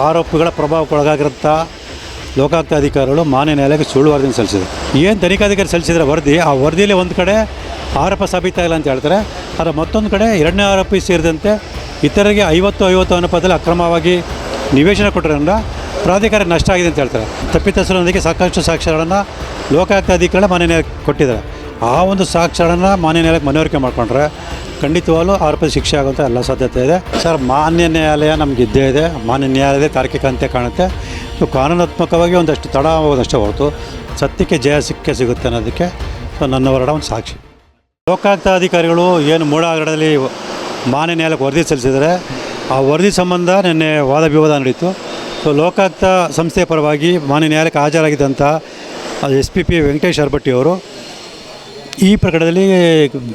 ಆರೋಪಿಗಳ ಪ್ರಭಾವಕ್ಕೊಳಗಾಗಿರುವಂಥ ಲೋಕಾಯುಕ್ತ ಅಧಿಕಾರಿಗಳು ಮಾನ್ಯ ನ್ಯಾಯಾಲಯಕ್ಕೆ ಸುಳ್ಳು ಸಲ್ಲಿಸಿದರು. ಏನು ತನಿಖಾಧಿಕಾರಿ ಸಲ್ಲಿಸಿದ್ರೆ ವರದಿ? ಆ ವರದಿಯಲ್ಲಿ ಒಂದು ಕಡೆ ಆರೋಪ ಸಾಬೀತಾಗಿಲ್ಲ ಅಂತ ಹೇಳ್ತಾರೆ. ಆದರೆ ಮತ್ತೊಂದು ಕಡೆ ಎರಡನೇ ಆರೋಪಿ ಸೇರಿದಂತೆ ಇತರರಿಗೆ ಐವತ್ತು ಐವತ್ತು ಅನುಪಾತದಲ್ಲಿ ಅಕ್ರಮವಾಗಿ ನಿವೇಶನ ಕೊಟ್ಟರಿಂದ ಪ್ರಾಧಿಕಾರ ನಷ್ಟ ಆಗಿದೆ ಅಂತ ಹೇಳ್ತಾರೆ. ತಪ್ಪಿತಸ್ಥರೊಂದಿಗೆ ಸಾಕಷ್ಟು ಸಾಕ್ಷ್ಯಗಳನ್ನು ಲೋಕಾಯುಕ್ತ ಅಧಿಕಾರಿಗಳು ಮಾನ್ಯ ಕೊಟ್ಟಿದ್ದಾರೆ. ಆ ಒಂದು ಸಾಕ್ಷ್ಯಗಳನ್ನು ಮಾನ್ಯ ನ್ಯಾಯಾಲಯಕ್ಕೆ ಮನವರಿಕೆ ಮಾಡಿಕೊಂಡ್ರೆ ಖಂಡಿತವಾಗ್ಲೂ ಆರೋಪಿ ಶಿಕ್ಷೆ ಆಗುವಂಥ ಎಲ್ಲ ಸಾಧ್ಯತೆ ಇದೆ. ಸರ್, ಮಾನ್ಯ ನ್ಯಾಯಾಲಯ ನಮ್ಗೆ ಇದ್ದೇ ಇದೆ. ಮಾನ್ಯ ನ್ಯಾಯಾಲಯದ ತಾರ್ಕಿಕ ಅಂತ್ಯ ಕಾಣುತ್ತೆ. ಸೊ ಕಾನೂನಾತ್ಮಕವಾಗಿ ಒಂದಷ್ಟು ತಡ ಆಗೋದಷ್ಟೇ ಹೊರತು ಸತ್ಯಕ್ಕೆ ಜಯ ಸಿಕ್ಕೇ ಸಿಗುತ್ತೆ ಅನ್ನೋದಕ್ಕೆ ಸೊ, ನನ್ನ ಹೊರಡ ಒಂದು ಸಾಕ್ಷಿ. ಲೋಕಾಯುಕ್ತ ಅಧಿಕಾರಿಗಳು ಏನು ಮೂಡ ಹಗರಣದಲ್ಲಿ ಮಾನ್ಯ ನ್ಯಾಯಾಲಯಕ್ಕೆ ವರದಿ ಸಲ್ಲಿಸಿದರೆ ಆ ವರದಿ ಸಂಬಂಧ ನಿನ್ನೆ ವಾದ ವಿವಾದ ನಡೀತು ಸೊ, ಲೋಕಾಯುಕ್ತ ಸಂಸ್ಥೆಯ ಪರವಾಗಿ ಮಾನ್ಯ ನ್ಯಾಯಾಲಯಕ್ಕೆ ಹಾಜರಾಗಿದ್ದಂಥ S P P Venkatesh Arbatti ಅವರು ಈ ಪ್ರಕರಣದಲ್ಲಿ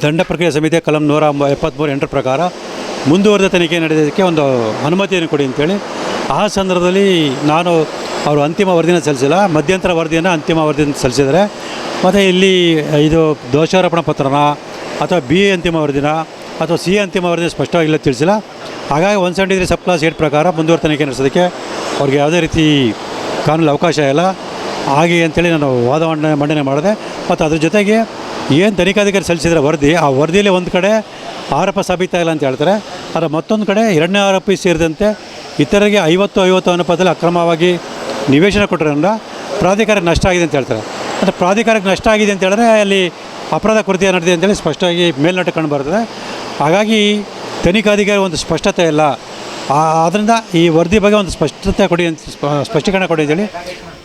ದಂಡ ಪ್ರಕ್ರಿಯೆ ಸಮಿತಿಯ ಕಲಂ ನೂರ ಎಪ್ಪತ್ತ್ಮೂರು ಎಂಟರ ಪ್ರಕಾರ ಮುಂದುವರೆದ ತನಿಖೆ ನಡೆಯೋದಕ್ಕೆ ಒಂದು ಅನುಮತಿಯನ್ನು ಕೊಡಿ ಅಂತೇಳಿ. ಆ ಸಂದರ್ಭದಲ್ಲಿ ನಾನು ಅವರು ಅಂತಿಮ ವರದಿನ ಸಲ್ಲಿಸಿಲ್ಲ. ಮಧ್ಯಂತರ ವರದಿಯನ್ನು ಅಂತಿಮ ವರದಿಯನ್ನು ಸಲ್ಲಿಸಿದರೆ ಮತ್ತು ಇಲ್ಲಿ ಇದು ದೋಷಾರೋಪಣ ಪತ್ರನ ಅಥವಾ ಬಿ ಅಂತಿಮ ವರದಿನ ಅಥವಾ ಸಿ ಅಂತಿಮ ವರದಿ ಸ್ಪಷ್ಟವಾಗಿಲ್ಲ ತಿಳಿಸಿಲ್ಲ. ಹಾಗಾಗಿ one seventy three sub clause eight ಪ್ರಕಾರ ಮುಂದುವರೆದ ತನಿಖೆ ನಡೆಸೋದಕ್ಕೆ ಅವ್ರಿಗೆ ಯಾವುದೇ ರೀತಿ ಕಾನೂನು ಅವಕಾಶ ಇಲ್ಲ. ಹಾಗೆ ಅಂತೇಳಿ ನಾನು ವಾದ ಮಂಡನೆ ಮಾಡಿದೆ. ಮತ್ತು ಅದ್ರ ಜೊತೆಗೆ ಏನು ತನಿಖಾಧಿಕಾರಿ ಸಲ್ಲಿಸಿದರೆ ವರದಿ, ಆ ವರದಿಯಲ್ಲಿ ಒಂದು ಕಡೆ ಆರೋಪ ಸಾಬೀತಾಗಿಲ್ಲ ಅಂತ ಹೇಳ್ತಾರೆ. ಆದರೆ ಮತ್ತೊಂದು ಕಡೆ ಎರಡನೇ ಆರೋಪಿ ಸೇರಿದಂತೆ ಇತರರಿಗೆ ಐವತ್ತು ಐವತ್ತು ಅನುಪಾತದಲ್ಲಿ ಅಕ್ರಮವಾಗಿ ನಿವೇಶನ ಕೊಟ್ಟಿರೋದ್ರಿಂದ ಪ್ರಾಧಿಕಾರಕ್ಕೆ ನಷ್ಟ ಆಗಿದೆ ಅಂತ ಹೇಳ್ತಾರೆ. ಮತ್ತು ಪ್ರಾಧಿಕಾರಕ್ಕೆ ನಷ್ಟ ಆಗಿದೆ ಅಂತ ಹೇಳಿದ್ರೆ ಅಲ್ಲಿ ಅಪರಾಧ ಕೃತ್ಯ ನಡೆದಿದೆ ಅಂತೇಳಿ ಸ್ಪಷ್ಟವಾಗಿ ಮೇಲ್ನೋಟ ಕಂಡು ಬರ್ತದೆ. ಹಾಗಾಗಿ ತನಿಖಾಧಿಕಾರಿ ಒಂದು ಸ್ಪಷ್ಟತೆ ಇಲ್ಲ. ಆದ್ದರಿಂದ ಈ ವರದಿ ಬಗ್ಗೆ ಒಂದು ಸ್ಪಷ್ಟತೆ ಕೊಡಿ ಅಂತ ಸ್ಪ- ಸ್ಪಷ್ಟೀಕರಣ ಕೊಡಿ ಅಂತೇಳಿ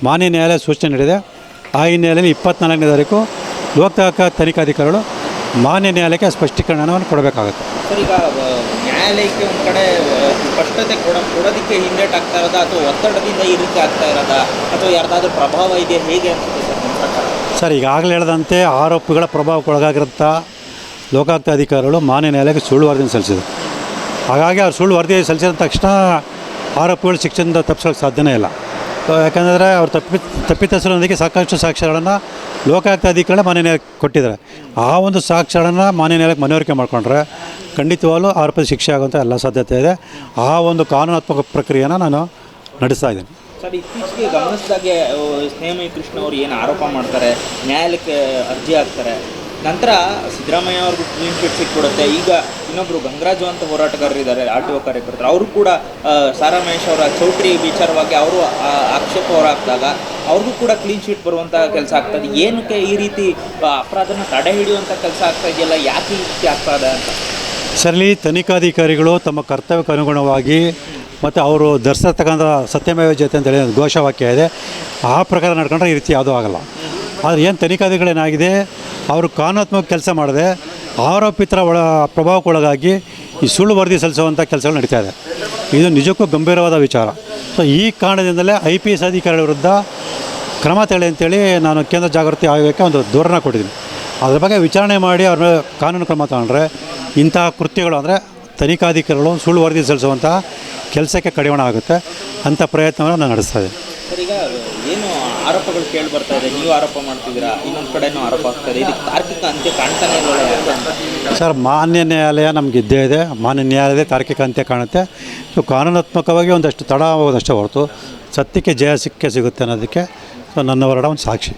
ಮಾನ್ಯ ನ್ಯಾಯಾಲಯ ಸೂಚನೆ ನೀಡಿದೆ. ಆ ಹಿನ್ನೆಲೆಯಲ್ಲಿ ಇಪ್ಪತ್ನಾಲ್ಕನೇ ತಾರೀಕು ಲೋಕತಾಕ ತನಿಖಾಧಿಕಾರಿಗಳು ಮಾನ್ಯ ನ್ಯಾಯಾಲಯಕ್ಕೆ ಸ್ಪಷ್ಟೀಕರಣವನ್ನು ಕೊಡಬೇಕಾಗುತ್ತೆ. ಸರ್ ಈಗ ನ್ಯಾಯಾಲಯಕ್ಕೆ ಒಂದು ಕಡೆ ಸ್ಪಷ್ಟತೆ ಕೊಡ ಕೊಡೋದಕ್ಕೆ ಹಿಂದೇಟಾಗ್ತಾ ಇರೋದಾ ಅಥವಾ ಒತ್ತಡದಿಂದ ಈ ರೀತಿ ಆಗ್ತಾ ಇರೋದಾ ಅಥವಾ ಯಾರ್ದಾದ್ರೂ ಪ್ರಭಾವ ಇದೆಯಾ ಹೇಗೆ ಅನ್ಸುತ್ತೆ ಸರ್ ನಿಮ್ಮ ಪ್ರಕಾರ? ಸರ್ ಈಗಾಗಲೇ ಹೇಳಿದಂತೆ ಆರೋಪಿಗಳ ಪ್ರಭಾವಕ್ಕೊಳಗಾಗಿರುತ್ತ ಲೋಕಾಯುಕ್ತ ಅಧಿಕಾರಿಗಳು ಮಾನ್ಯ ನ್ಯಾಯಾಲಯಕ್ಕೆ ಸುಳ್ಳು ವರದಿಯನ್ನು ಸಲ್ಲಿಸಿದರು. ಹಾಗಾಗಿ ಅವ್ರು ಸುಳ್ಳು ವರದಿ ಸಲ್ಲಿಸಿದ ತಕ್ಷಣ ಆರೋಪಿಗಳು ಶಿಕ್ಷೆಯಿಂದ ತಪ್ಪಿಸೋಕ್ಕೆ ಸಾಧ್ಯನೇ ಇಲ್ಲ. ಯಾಕಂದರೆ ಅವ್ರು ತಪ್ಪಿ, ತಪ್ಪಿತಸ್ಥರೊಂದಿಗೆ ಸಾಕಷ್ಟು ಸಾಕ್ಷ್ಯಗಳನ್ನು ಲೋಕಾಯುಕ್ತ ಅಧಿಕಾರಿಗಳ ಮಾನ್ಯ ನ್ಯಾಯಾಲಯಕ್ಕೆ ಕೊಟ್ಟಿದ್ದಾರೆ. ಆ ಒಂದು ಸಾಕ್ಷ್ಯಗಳನ್ನು ಮಾನ್ಯ ನ್ಯಾಯಕ್ಕೆ ಮನವರಿಕೆ ಮಾಡಿಕೊಂಡ್ರೆ ಖಂಡಿತವಾಗಲೂ ಆರೋಪದ ಶಿಕ್ಷೆ ಆಗುವಂಥ ಎಲ್ಲ ಸಾಧ್ಯತೆ ಇದೆ. ಆ ಒಂದು ಕಾನೂನಾತ್ಮಕ ಪ್ರಕ್ರಿಯೆನ ನಾನು ನಡೆಸ್ತಾ ಇದ್ದೀನಿ. ಸರ್, ಇತ್ತೀಚೆಗೆ ಗಮನಿಸಿದಾಗೆ ಸ್ನೇಹಮಯಿ ಕೃಷ್ಣ ಅವರು ಏನು ಆರೋಪ ಮಾಡ್ತಾರೆ, ನ್ಯಾಯಾಲಯಕ್ಕೆ ಅರ್ಜಿ ಹಾಕ್ತಾರೆ ನಂತರ ಸಿದ್ದರಾಮಯ್ಯ ಅವ್ರಿಗೂ ಕ್ಲೀನ್ ಶೀಟ್ ಸಿಕ್ಬಿಡುತ್ತೆ. ಈಗ ಇನ್ನೊಬ್ಬರು ಗಂಗರಾಜು ಅಂತ ಹೋರಾಟಗಾರರಿದ್ದಾರೆ ಆರ್ ಟಿ ಒ ಕಾರ್ಯಕರ್ತರು. ಅವರು ಕೂಡ ಸಾರಾ ಮಹೇಶ್ ಅವರ ಚೌಟ್ರಿ ವಿಚಾರವಾಗಿ ಅವರು ಆಕ್ಷೇಪ ಹೊರಹಾಕಿದಾಗ ಅವ್ರಿಗೂ ಕೂಡ ಕ್ಲೀನ್ ಶೀಟ್ ಬರುವಂಥ ಕೆಲಸ ಆಗ್ತದೆ ಏನಕ್ಕೆ ಈ ರೀತಿ ಅಪರಾಧನ ತಡೆ ಹಿಡಿಯುವಂಥ ಕೆಲಸ ಆಗ್ತಾ ಇದೆಯಲ್ಲ, ಯಾಕೆ ಈ ರೀತಿ ಆಗ್ತಾ ಇದೆ ಅಂತ? ಸರಲ್ಲಿ ತನಿಖಾಧಿಕಾರಿಗಳು ತಮ್ಮ ಕರ್ತವ್ಯಕ್ಕೆ ಅನುಗುಣವಾಗಿ ಮತ್ತು ಅವರು ಧರಿಸತಕ್ಕಂಥ ಸತ್ಯಮೇವ ಜೊತೆ ಅಂತೇಳಿ ಹೇಳಿ ಘೋಷವಾಕ್ಯ ಇದೆ. ಆ ಪ್ರಕಾರ ನಡ್ಕೊಂಡ್ರೆ ಈ ರೀತಿ ಯಾವುದೂ ಆಗಲ್ಲ. ಆದರೆ ಏನು ತನಿಖಾಧಿಕಾರಿಗಳೇನಾಗಿದೆ ಅವರು ಕಾನೂನಾತ್ಮಕ ಕೆಲಸ ಮಾಡದೆ, ಆರೋಪಿತರ ಒಳ ಪ್ರಭಾವಕ್ಕೊಳಗಾಗಿ ಈ ಸುಳ್ಳು ವರದಿ ಸಲ್ಲಿಸುವಂಥ ಕೆಲಸಗಳು ನಡೀತಾ ಇದೆ. ಇದು ನಿಜಕ್ಕೂ ಗಂಭೀರವಾದ ವಿಚಾರ. ಸೊ ಈ ಕಾರಣದಿಂದಲೇ ಐ ಪಿ ಎಸ್ ಅಧಿಕಾರಿಗಳ ವಿರುದ್ಧ ಕ್ರಮ ತಗೊಳ್ಳಿ ಅಂತೇಳಿ ನಾನು ಕೇಂದ್ರ ಜಾಗೃತಿ ಆಯೋಗಕ್ಕೆ ಒಂದು ದೂರನ ಕೊಟ್ಟಿದ್ದೀನಿ. ಅದ್ರ ಬಗ್ಗೆ ವಿಚಾರಣೆ ಮಾಡಿ ಅವ್ರ ಕಾನೂನು ಕ್ರಮ ತಗೊಂಡ್ರೆ ಇಂತಹ ಕೃತ್ಯಗಳು ಅಂದರೆ ತನಿಖಾಧಿಕಾರಿಗಳು ಸುಳ್ಳು ವರದಿ ಸಲ್ಲಿಸುವಂಥ ಕೆಲಸಕ್ಕೆ ಕಡಿವಾಣ ಆಗುತ್ತೆ ಅಂಥ ಪ್ರಯತ್ನವನ್ನು ನಾನು ನಡೆಸ್ತಾ ಇದ್ದೀನಿ. ಸರ್ ಏನು ಆರೋಪಗಳು ಕೇಳಿ ಬರ್ತಾ ಇದೆ? ನೀವು ಆರೋಪ ಮಾಡ್ತಿದ್ದೀರಾ? ಇನ್ನೊಂದು ಕಡೆನೂ ಆರೋಪ ಆಗ್ತಾ ಇದೆ. ಇದಕ್ಕೆ ತಾರ್ಕಿಕ ಅಂತ್ಯ ಕಾಣ್ತಾನೆ ಸರ್, ಮಾನ್ಯ ನ್ಯಾಯಾಲಯ ನಮ್ಗೆ ಇದ್ದೇ ಇದೆ. ಮಾನ್ಯ ನ್ಯಾಯಾಲಯದ ತಾರ್ಕಿಕ ಅಂತ್ಯ ಕಾಣುತ್ತೆ. ಸೊ ಕಾನೂನಾತ್ಮಕವಾಗಿ ಒಂದಷ್ಟು ತಡ ಆಗೋದಷ್ಟೇ ಹೊರತು ಸತ್ಯಕ್ಕೆ ಜಯ ಸಿಕ್ಕೇ ಸಿಗುತ್ತೆ ಅನ್ನೋದಕ್ಕೆ ಸೊ ನನ್ನ ಹೊರಡ ಒಂದು ಸಾಕ್ಷಿ.